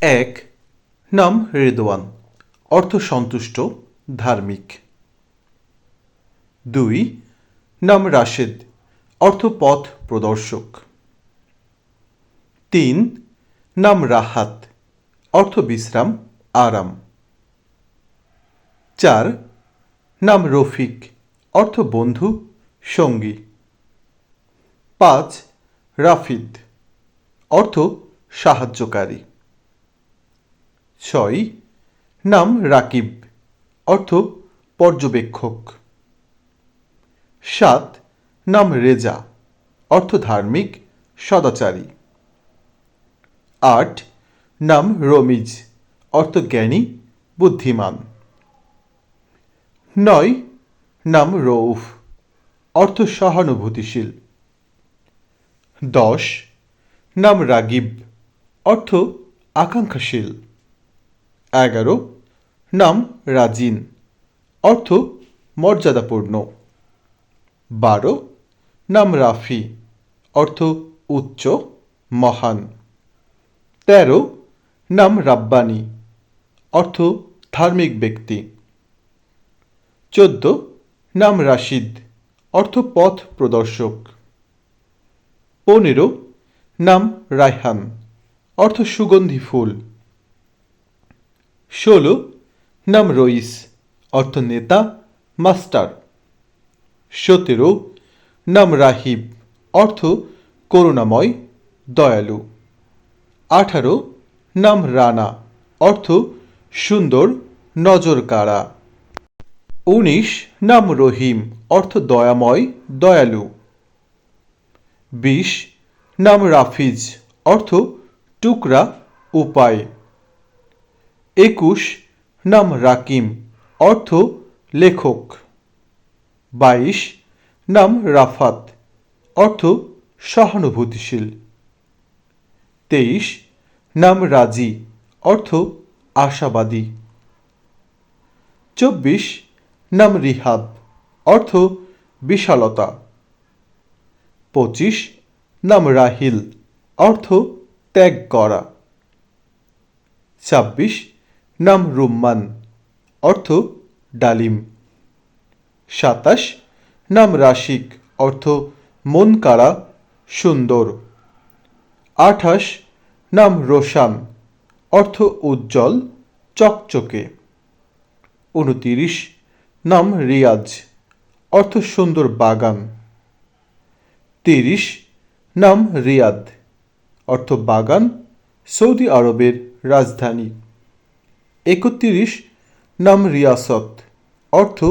এক, নাম রেদওয়ান, অর্থ সন্তুষ্ট, ধার্মিক। দুই, নাম রাশেদ, অর্থ পথ প্রদর্শক। তিন, নাম রাহাত, অর্থ বিশ্রাম, আরাম। চার, নাম রফিক, অর্থ বন্ধু, সঙ্গী। পাঁচ, রাফিদ, অর্থ সাহায্যকারী। ছয়, নাম রাকিব, অর্থ পর্যবেক্ষক। সাত, নাম রেজা, অর্থ ধার্মিক, সদাচারী। আট, নাম রমিজ, অর্থ জ্ঞানী, বুদ্ধিমান। নয়, নাম রৌফ অর্থ সহানুভূতিশীল। দশ, নাম রাগিব, অর্থ আকাঙ্ক্ষাশীল। এগারো। নাম রাজিন। অর্থ মর্যাদাপূর্ণ। বারো। নাম রাফি। অর্থ উচ্চ, মহান। তেরো। নাম রাব্বানি। অর্থ ধার্মিক ব্যক্তি। চোদ্দ। নাম রাশিদ। অর্থ পথ প্রদর্শক। পনেরো। নাম রায়হান। অর্থ সুগন্ধি ফুল। ষোলো নাম রইস অর্থ নেতা মাস্টার সতেরো নাম রাহিব অর্থ করুণাময় দয়ালু আঠারো নাম রানা অর্থ সুন্দর নজর কাড়া উনিশ নাম রহিম অর্থ দয়াময় দয়ালু বিশ নাম রাফিজ অর্থ টুকরা উপায় একুশ নাম রাকিম, অর্থ লেখক। বাইশ নাম রাফাত, অর্থ সহানুভূতিশীল। তেইশ নাম রাজি, অর্থ আশাবাদী। চব্বিশ নাম রিহাব, অর্থ বিশালতা। পঁচিশ নাম রাহিল, অর্থ ত্যাগ করা। ছাব্বিশ নাম রুম্মান, অর্থ ডালিম। সাতাশ, নাম রাশিক, অর্থ মন কাড়া সুন্দর। আঠাশ, নাম রোশান, অর্থ উজ্জ্বল, চকচকে। উনতিরিশ, নাম রিয়াজ, অর্থ সুন্দর বাগান। তিরিশ, নাম রিয়াদ, অর্থ বাগান, সৌদি আরবের রাজধানী। একত্রিশ নাম রিয়াসত, অর্থ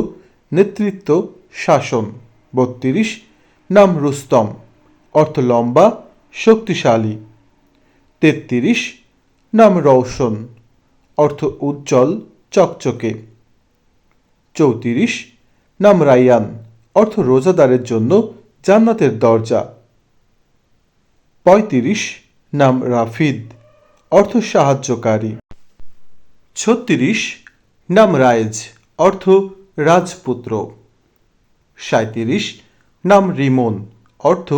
নেতৃত্ব, শাসন। বত্রিশ নাম রুস্তম, অর্থ লম্বা, শক্তিশালী। তেত্রিশ নাম রৌশন অর্থ উজ্জ্বল, চকচকে। চৌত্রিশ নাম রাইয়ান অর্থ রোজাদারের জন্য জান্নাতের দরজা। পঁয়ত্রিশ নাম রাফিদ, অর্থ সাহায্যকারী। ছত্রিশ নাম রায়েজ অর্থ রাজপুত্র। সাঁত্রিশ নাম রিমন অর্থ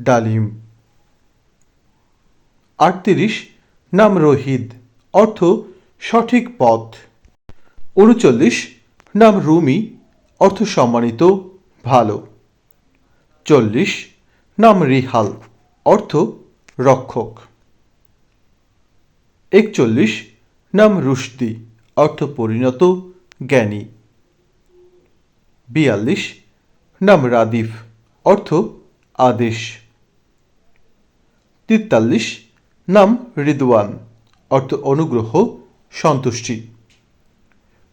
ডালিম। আটত্রিশ নাম রহিদ অর্থ সঠিক পথ। উনচল্লিশ নাম রুমি অর্থ সম্মানিত, ভালো। চল্লিশ নাম রিহাল অর্থ রক্ষক। একচল্লিশ নাম রুশদি, অর্থ পরিণত, জ্ঞানী। বিয়াল্লিশ, নাম রাদিফ, অর্থ আদেশ। তেতাল্লিশ নাম রিদওয়ান, অর্থ অনুগ্রহ, সন্তুষ্টি।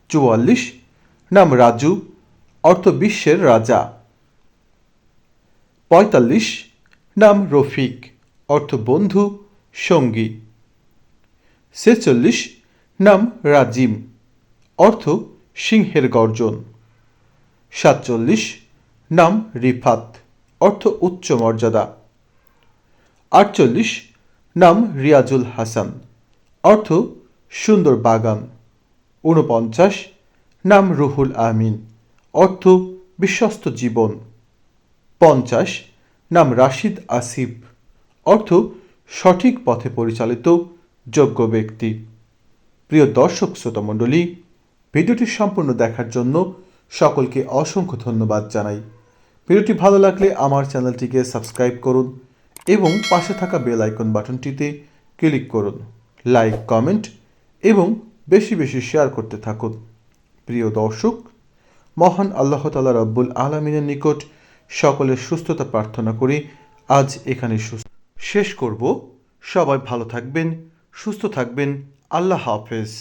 চুয়াল্লিশ, নাম রাজু, অর্থ বিশ্বের রাজা। পঁয়তাল্লিশ, নাম রফিক, অর্থ বন্ধু, সঙ্গী। ছেচল্লিশ নাম রাজিম, অর্থ সিংহের গর্জন। সাতচল্লিশ, নাম রিফাত, অর্থ উচ্চ মর্যাদা। আটচল্লিশ, নাম রিয়াজুল হাসান, অর্থ সুন্দর বাগান। ঊনপঞ্চাশ, নাম রুহুল আমিন, অর্থ বিশ্বস্ত জীবন। পঞ্চাশ, নাম রাশিদ আসিফ, অর্থ সঠিক পথে পরিচালিত যোগ্য ব্যক্তি। প্রিয় দর্শক শ্রোতা মণ্ডলী ভিডিওটি সম্পূর্ণ দেখার জন্য সকলকে অসংখ্য ধন্যবাদ জানাই। ভিডিওটি ভালো লাগলে আমার চ্যানেলটিকে সাবস্ক্রাইব করুন এবং পাশে থাকা বেল আইকন বাটনটিতে ক্লিক করুন। লাইক, কমেন্ট এবং বেশি বেশি শেয়ার করতে থাকুন। প্রিয় দর্শক, মহান আল্লাহ তালা রব্বুল আলমিনের নিকট সকলের সুস্থতা প্রার্থনা করি। আজ এখানে শেষ করব। সবাই ভালো থাকবেন, সুস্থ থাকবেন। আল্লাহ হাফেজ।